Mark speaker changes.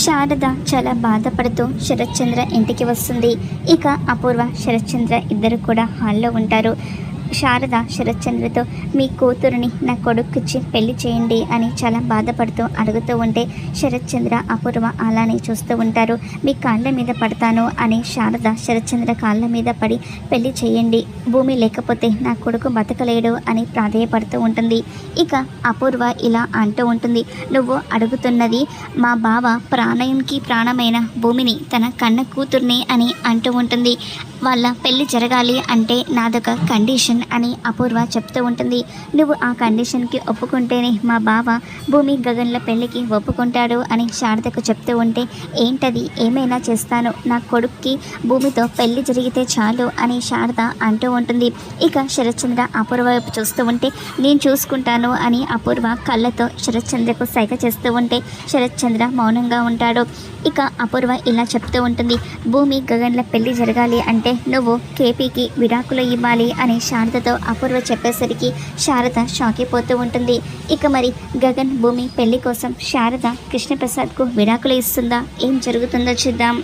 Speaker 1: శారద చాలా బాధపడుతూ శరత్చంద్ర ఇంటికి వస్తుంది. ఇక అపూర్వ శరత్చంద్ర ఇద్దరు కూడా హాల్లో ఉంటారు. శారద శరత్చంద్రతో మీ కూతురుని నా కొడుకుచ్చి పెళ్ళి చేయండి అని చాలా బాధపడుతూ అడుగుతూ ఉంటే శరత్చంద్ర అపూర్వ అలానే చూస్తూ ఉంటారు. మీ కాళ్ళ మీద పడతాను అని శారద శరత్చంద్ర కాళ్ళ మీద పడి పెళ్ళి చేయండి భూమి లేకపోతే నా కొడుకు బతకలేడు అని ప్రాధేయపడుతూ ఉంటుంది. ఇక అపూర్వ ఇలా అంటూ ఉంటుంది. నువ్వు అడుగుతున్నది మా బావ ప్రాణానికి ప్రాణమైన భూమిని తన కన్న కూతుర్ని అని అంటూ ఉంటుంది. వాళ్ళ పెళ్ళి జరగాలి అంటే నాదొక కండిషన్ అని అపూర్వ చెప్తూ ఉంటుంది. నువ్వు ఆ కండిషన్కి ఒప్పుకుంటేనే మా బావ భూమి గగన్ల పెళ్ళికి ఒప్పుకుంటాడు అని శారదకు చెప్తూ ఉంటే ఏంటది? ఏమైనా చేస్తాను. నా కొడుక్కి భూమితో పెళ్ళి జరిగితే చాలు అని శారద అంటూ ఉంటుంది. ఇక శరత్చంద్ర అపూర్వ వైపు చూస్తూ ఉంటే నేను చూసుకుంటాను అని అపూర్వ కళ్ళతో శరత్చంద్రకు సైగ చేస్తూ ఉంటే శరత్చంద్ర మౌనంగా ఉంటాడు. ఇక అపూర్వ ఇలా చెప్తూ ఉంటుంది భూమి గగన్ల పెళ్ళి జరగాలి అంటే నువ్వు కేపీకి విడాకులు ఇవ్వాలి అని శారదతో అపూర్వ చెప్పేసరికి శారద షాక్ అయిపోతూ ఉంటుంది. ఇక మరి గగన్ భూమి పెళ్ళి కోసం శారద కృష్ణప్రసాద్కు విడాకులు ఇస్తుందా? ఏం జరుగుతుందో చూద్దాం.